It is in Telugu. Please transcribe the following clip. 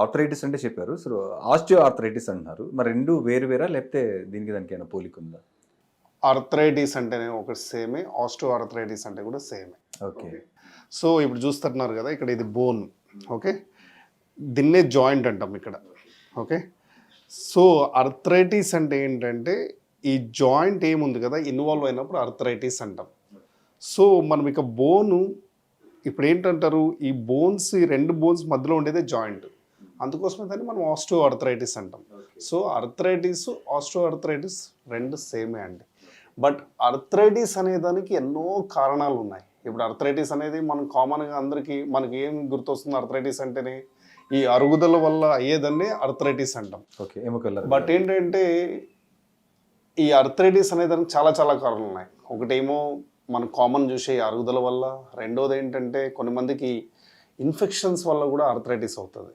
ఆర్థరైటిస్ అంటే చెప్పారు. సో ఆస్టియో ఆర్థరైటిస్ అంటున్నారు. మరి రెండు వేరు వేరా? లేకపోతే దీనికి దానికి ఏమైనా పోలిక ఉందా? ఆర్థరైటిస్ అంటేనే ఒకటి సేమే. ఆస్టో ఆర్థరైటిస్ అంటే కూడా సేమే. ఓకే. సో ఇప్పుడు చూస్తున్నారు కదా ఇక్కడ ఇది బోన్. ఓకే? దీన్నే జాయింట్ అంటాం ఇక్కడ. ఓకే? సో అర్థరైటిస్ అంటే ఏంటంటే ఈ జాయింట్ ఏముంది కదా ఇన్వాల్వ్ అయినప్పుడు అర్థరైటిస్ అంటాం. సో మనం ఇక బోను ఇప్పుడు ఏంటంటారు ఈ బోన్స్ ఈ రెండు బోన్స్ మధ్యలో ఉండేదే జాయింట్. అందుకోసమే దాన్ని మనం ఆస్టో అర్థరైటిస్ అంటాం సో అర్థరైటిస్ ఆస్టో అర్థరైటిస్ రెండు సేమే అండి. బట్ అర్థరైటిస్ అనే దానికి ఎన్నో కారణాలు ఉన్నాయి. ఇప్పుడు అర్థరైటిస్ అనేది మనం కామన్గా అందరికీ మనకి ఏం గుర్తొస్తుంది అర్థరైటిస్ అంటేనే? ఈ అరుగుదల వల్ల అయ్యేదాన్ని అర్థరైటిస్ అంటాం. ఓకే ఎముకల బట్ ఏంటంటే ఈ అర్థరైటిస్ అనే దానికి చాలా చాలా కారణాలు ఉన్నాయి. ఒకటేమో మనం కామన్ చూసే అరుగుదల వల్ల. రెండోది ఏంటంటే కొన్ని మందికి ఇన్ఫెక్షన్స్ వల్ల కూడా అర్థరైటిస్ అవుతుంది.